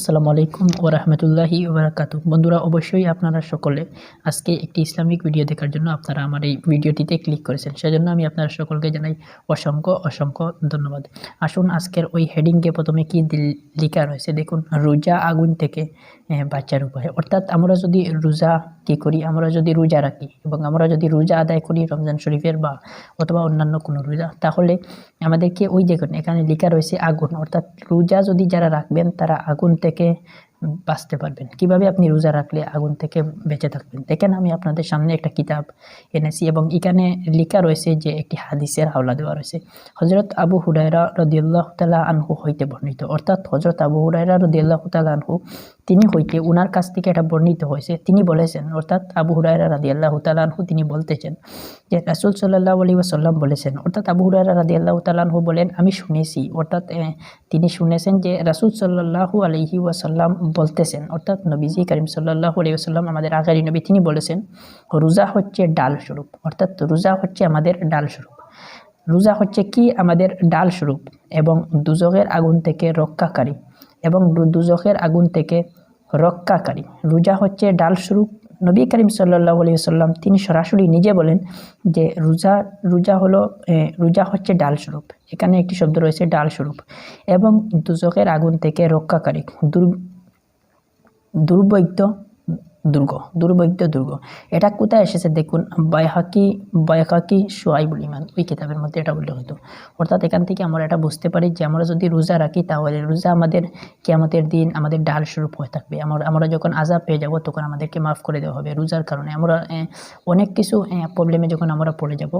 আসসালামু আলাইকুম ও রহমতুল্লাহি ওবরাকাতু বন্ধুরা অবশ্যই আপনারা সকলে আজকে একটি ইসলামিক ভিডিও দেখার জন্য আপনারা আমার এই ভিডিওটিতে ক্লিক করেছেন। সেজন্য আমি আপনারা সকলকে জানাই অসংখ্য অসংখ্য ধন্যবাদ। আসুন আজকের ওই হেডিংকে প্রথমে কি লেখা রয়েছে? দেখুন রোজা আগুন থেকে আহ, বাঁচার উপায়। অর্থাৎ আমরা যদি রোজা কী করি? আমরা যদি রোজা রাখি এবং আমরা যদি রোজা আদায় করি রমজান শরীফের বা অথবা অন্যান্য কোনো রোজা তাহলে আমাদেরকে ওই দেখুন এখানে লেখা রয়েছে আগুন। অর্থাৎ রোজা যদি যারা রাখবেন তারা আগুন থেকে বাঁচতে পারবেন। কীভাবে আপনি রোজা রাখলে আগুন থেকে বেঁচে থাকবেন? দেখেন আমি আপনাদের সামনে একটা কিতাব এনেছি এবং এখানে লেখা রয়েছে যে একটি হাদিসের হাওলা দেওয়া রয়েছে। হজরত আবু হুডায়রা রদিউল্লাহ তালা আনহু হইতে বর্ণিত। অর্থাৎ হজরত আবু হুরায়রা রদিউল্লাহ তালা আনহু তিনি হইতে উনার কাছ থেকে এটা বর্ণিত হয়েছে। তিনি বলেছেন, অর্থাৎ আবু হুরায়রা রাদি আল্লাহ আনহু তিনি বলতেছেন যে, রাসূল সাল্লাল্লাহু আলাইহি ওয়াসাল্লাম বলেছেন, অর্থাৎ আবু হুরায়রা রাদিয়াল্লাহু তাআলা আনহু বলেন, আমি শুনেছি। অর্থাৎ তিনি শুনেছেন যে, রাসূল সাল্লাল্লাহু আলাইহি ওয়াসাল্লাম বলতেছেন, অর্থাৎ নবীজি করিম সাল্লাল্লাহু আলাইহি ওয়াসাল্লাম, আমাদের আগারী নবী, তিনি বলেছেন, রোজা হচ্ছে ডাল স্বরূপ অর্থাৎ, রোজা হচ্ছে আমাদের ডাল স্বরূপ রোজা হচ্ছে কি? আমাদের ডাল স্বরূপ এবং দুজকের আগুন থেকে রক্ষাকারী এবং দুজকের আগুন থেকে রক্ষাকারী। রোজা হচ্ছে ডাল স্বরূপ। নবী করিম সাল্লাহ সাল্লাম তিনি সরাসরি নিজে বলেন যে রোজা রোজা হলো রোজা হচ্ছে ডাল স্বরূপ। এখানে একটি শব্দ রয়েছে ডাল স্বরূপ। এবং দুজকের আগুন থেকে রক্ষাকারী। দুর্ব দুর্বৈদ্য দুর্গ, দুর্বৈদ্য দুর্গ। এটা কোথায় এসেছে দেখুন বয়হাকি বয়হাকি সোয়াইবুল ইমান, ওই কিতাবের মধ্যে এটা উল্লেখ হতো অর্থাৎ এখান থেকে আমরা এটা বুঝতে পারি যে আমরা যদি রোজা রাখি তাহলে রোজা আমাদের কিয়ামতের দিন আমাদের ডাল স্বরূপ হয়ে থাকবে। আমরা আমরা যখন আজাব পেয়ে যাব তখন আমাদেরকে মাফ করে দেওয়া হবে রোজার কারণে। আমরা অনেক কিছু প্রবলেমে যখন আমরা পড়ে যাব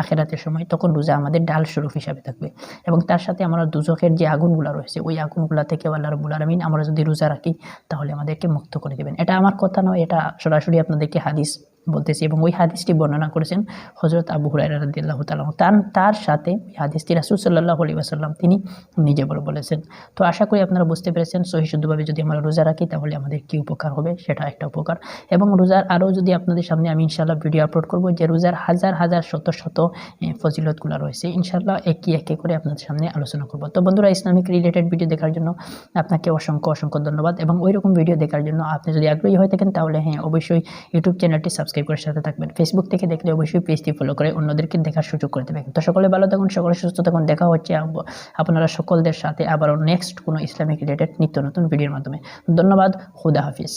আখেরাতের সময়, তখন রোজা আমাদের ডাল স্বরূপ হিসাবে থাকবে। এবং তার সাথে আমরা দুজকের যে আগুনগুলো রয়েছে, ওই আগুনগুলা থেকে আল্লাহ রবুল আলমিন আমরা যদি রোজা রাখি তাহলে আমাদেরকে মুক্ত করে দেবেন। এটা আমার কথা নয় এটা সরাসরি আপনাদেরকে হাদিস বলতেছি এবং ওই হাদিসটি বর্ণনা করেছেন হজরত আবু হুরাইরা রাদিয়াল্লাহ তাআলা তার তার সাথে হাদিসটি রাসূল সাল্লাল্লাহু আলাইহি ওয়াসাল্লাম তিনি নিজে বলে বলেছেন। তো আশা করি আপনারা বুঝতে পেরেছেন, সহি শুদ্ধভাবে যদি আমরা রোজা রাখি তাহলে আমাদের কী উপকার হবে সেটা একটা উপকার। এবং রোজার আরও যদি আপনাদের সামনে আমি ইনশাল্লাহ ভিডিও আপলোড করব যে রোজার হাজার হাজার, শত শত ফজিলতগুলো রয়েছে ইনশাল্লাহ একই একে করে আপনাদের সামনে আলোচনা করব। তো বন্ধুরা, ইসলামিক রিলেটেড ভিডিও দেখার জন্য আপনাকে অসংখ্য অসংখ্য ধন্যবাদ এবং ওই রকম ভিডিও দেখার জন্য আপনি যদি আগ্রহী হয়ে থাকেন তাহলে হ্যাঁ অবশ্যই ইউটিউব চ্যানেলটি সাবস্ক্রাইব করে সাথে থাকবেন। ফেসবুক থেকে দেখলে অবশ্যই পেজটি ফলো করে অন্যদেরকে দেখার সুযোগ করে দেবেন। তো সকলে ভালো থাকুন, সকলে সুস্থ থাকুন। দেখা হচ্ছে আপনারা সকলদের সাথে আবারও নেক্সট কোনো ইসলামিক রিলেটেড নিত্য নতুন ভিডিওর মাধ্যমে। ধন্যবাদ, খুদা হাফিজ।